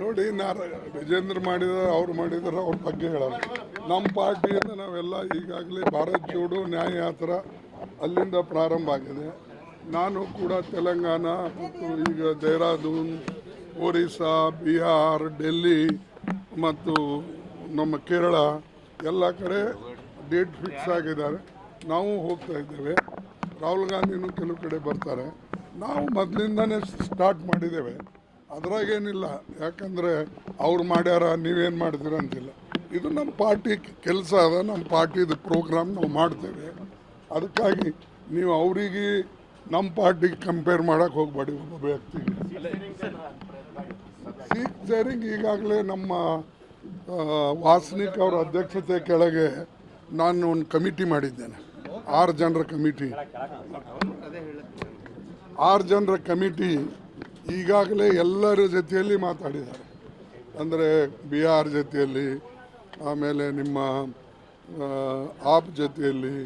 ನೋಡಿ ನಾ ವಿಜೇಂದ್ರ ಮಾಡಿದ್ರೆ ಅವ್ರು ಮಾಡಿದ್ರೆ, ಅವ್ರ ಬಗ್ಗೆ ಹೇಳಲ್ಲ ನಮ್ಮ ಪಾರ್ಟಿಯಿಂದ ನಾವೆಲ್ಲ ಈಗಾಗಲೇ ಭಾರತ್ ಜೋಡೋ ನ್ಯಾಯ ಹತ್ರ ಅಲ್ಲಿಂದ ಪ್ರಾರಂಭ ಆಗಿದೆ. ನಾನು ಕೂಡ ತೆಲಂಗಾಣ, ಮತ್ತು ಈಗ ದೇಹರಾದೂನ್, ಒರಿಸ್ಸಾ, ಬಿಹಾರ್, ಡೆಲ್ಲಿ, ಮತ್ತು ನಮ್ಮ ಕೇರಳ ಎಲ್ಲ ಕಡೆ ಡೇಟ್ ಫಿಕ್ಸ್ ಆಗಿದ್ದಾರೆ. ನಾವು ಹೋಗ್ತಾ ಇದ್ದೇವೆ. ರಾಹುಲ್ ಗಾಂಧಿನೂ ಕೆಲವು ಕಡೆ ಬರ್ತಾರೆ. ನಾವು ಮೊದಲಿಂದನೇ ಸ್ಟಾರ್ಟ್ ಮಾಡಿದ್ದೇವೆ. ಅದ್ರಾಗೇನಿಲ್ಲ ಯಾಕಂದರೆ ಅವ್ರು ಮಾಡ್ಯಾರ, ನೀವೇನು ಮಾಡಿದಿರ ಅಂತಿಲ್ಲ. ಇದು ನಮ್ಮ ಪಾರ್ಟಿ ಕೆಲಸ ಅದ. ನಮ್ಮ ಪಾರ್ಟಿದು ಪ್ರೋಗ್ರಾಮ್ ನಾವು ಮಾಡ್ತೇವೆ. ಅದಕ್ಕಾಗಿ ನೀವು ಅವರಿಗೆ ನಮ್ಮ ಪಾರ್ಟಿಗೆ ಕಂಪೇರ್ ಮಾಡೋಕ್ಕೆ ಹೋಗಬೇಡಿ ಒಬ್ಬ ವ್ಯಕ್ತಿ. ಸೀಟ್ ಶೇರಿಂಗ್ ಈಗಾಗಲೇ ನಮ್ಮ ವಾಸನಿಕ್ ಅವರ ಅಧ್ಯಕ್ಷತೆ ಕೆಳಗೆ ನಾನು ಒಂದು ಕಮಿಟಿ ಮಾಡಿದ್ದೇನೆ. ಆರು ಜನರ ಕಮಿಟಿ. ಆರು ಜನರ ಕಮಿಟಿ ಈಗಾಗಲೇ ಎಲ್ಲರ ಜೊತೆಯಲ್ಲಿ ಮಾತಾಡಿದ್ದಾರೆ. ಅಂದರೆ ಬಿ ಆರ್ ಜೊತೆಯಲ್ಲಿ ಆಮೇಲೆ ನಿಮ್ಮ ಆಪ್ ಜೊತೆಯಲ್ಲಿ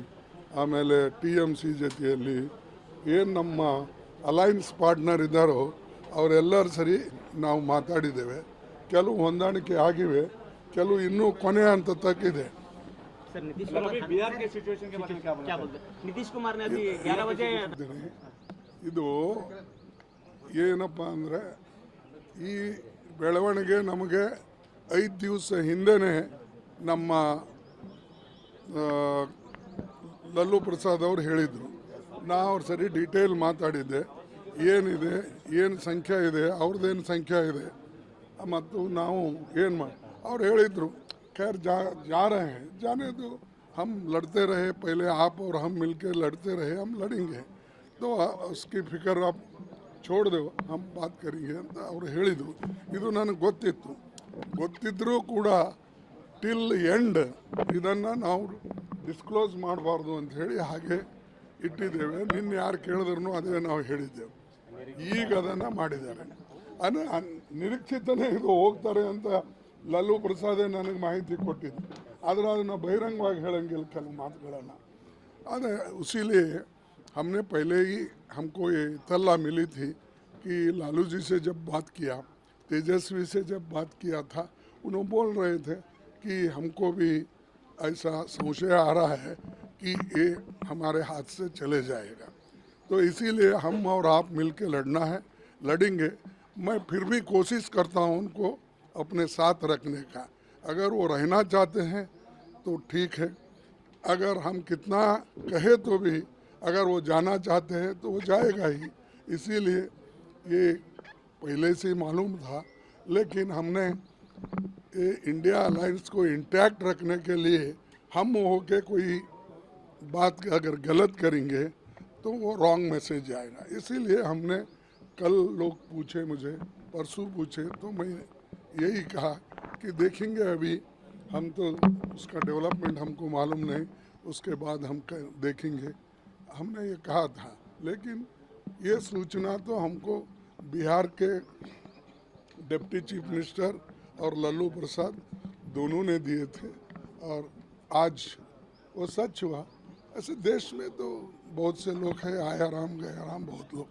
ಆಮೇಲೆ ಟಿ ಎಂ ಸಿ ಜೊತೆಯಲ್ಲಿ ಏನು ನಮ್ಮ ಅಲೈನ್ಸ್ ಪಾರ್ಟ್ನರ್ ಇದ್ದಾರೋ ಅವರೆಲ್ಲರೂ ಸರಿ ನಾವು ಮಾತಾಡಿದ್ದೇವೆ. ಕೆಲವು ಹೊಂದಾಣಿಕೆ ಆಗಿವೆ ಕೆಲವು ಇನ್ನೂ ಕೊನೆ ಅಂತ ತಕ್ಕಿದೆ ನಿತೀಶ್ ಕುಮಾರ್ ಇದು ಏನಪ್ಪ ಅಂದರೆ ಈ ಬೆಳವಣಿಗೆ ನಮಗೆ ಐದು ದಿವಸ ಹಿಂದೆಯೇ ನಮ್ಮ ಲಲ್ಲು ಪ್ರಸಾದ್ ಅವರು ಹೇಳಿದರು. ನಾ ಅವ್ರು ಸರಿ ಡೀಟೇಲ್ ಮಾತಾಡಿದ್ದೆ. ಏನಿದೆ, ಏನು ಸಂಖ್ಯೆ ಇದೆ ಅವ್ರದ್ದೇನು ಸಂಖ್ಯೆ ಇದೆ. ಮತ್ತು ನಾವು ಏನು ಮಾಡಿ ಅವ್ರು ಹೇಳಿದರು ಖ್ಯಾರ್ ಜಾ ಜಾ ರಹೇ ಜಾನೇದು ಹಮ್ ಲಡ್ತೆ ರಹೇ, ಪೈಲೆ ಆಪ್ ಅವ್ರು ಹಮ್ ಮಿಲ್ಕೆ ಲಡ್ತೆ ರಹೇ, ಹಮ್ ಲಡಿಂಗೆ तो आ- उसकी ಫಿಕರ್ आप छोड़ दो हम बात करेंगे ಅಂತ ಅವ್ರು ಹೇಳಿದರು ಇದು ನನಗೆ ಗೊತ್ತಿತ್ತು ಗೊತ್ತಿದ್ದರೂ ಕೂಡ ಟಿಲ್ ಎಂಡ್ ಇದನ್ನು ನಾವು ಡಿಸ್ಕ್ಲೋಸ್ ಮಾಡಬಾರ್ದು ಅಂತ ಹೇಳಿ ಹಾಗೆ ಇಟ್ಟಿದ್ದೇವೆ ನಿನ್ನೆ ಯಾರು ಕೇಳಿದ್ರು ಅದೇ ನಾವು ಹೇಳಿದ್ದೆವು ಈಗ ಅದನ್ನು ಮಾಡಿದ್ದಾರೆ ಅನ ಅನ್- ನಿರೀಕ್ಷಿತನೇ ಇದು ಹೋಗ್ತಾರೆ ಅಂತ ಲಲ್ಲು ಪ್ರಸಾದೇ ನನಗೆ ಮಾಹಿತಿ ಕೊಟ್ಟಿದ್ದು ಆದರೆ ಅದನ್ನು ಬಹಿರಂಗವಾಗಿ ಹೇಳಂಗಿಲ್ಲ ಕೆಲವು ಮಾತುಗಳನ್ನು अरे उसीलिए हमने पहले ही हमको ये इतला मिली थी कि लालू जी से जब बात किया, तेजस्वी से जब बात किया था उन्होंने बोल रहे थे कि हमको भी ऐसा संशय आ रहा है कि ये हमारे हाथ से चले जाएगा। तो इसीलिए हम और आप मिल के लड़ना है, लड़ेंगे। मैं फिर भी कोशिश करता हूँ उनको अपने साथ रखने का। अगर वो रहना चाहते हैं तो ठीक है। अगर हम कितना कहे तो भी अगर वो जाना चाहते हैं तो वो जाएगा ही। इसीलिए ये पहले से मालूम था, लेकिन हमने ये इंडिया अलायंस को इंटैक्ट रखने के लिए हम हो के कोई बात अगर गलत करेंगे तो वो रॉन्ग मैसेज आएगा। इसीलिए हमने कल लोग पूछे, मुझे परसों पूछे तो मैं यही कहा कि देखेंगे अभी हम तो उसका डेवलपमेंट हमको मालूम नहीं, उसके बाद हम देखेंगे। हमने ये कहा था। लेकिन ये सूचना तो हमको बिहार के डिप्टी चीफ मिनिस्टर और लल्लू प्रसाद दोनों ने दिए थे और आज वो सच हुआ। ऐसे देश में तो बहुत से लोग हैं, आया राम, गया राम, बहुत लोग।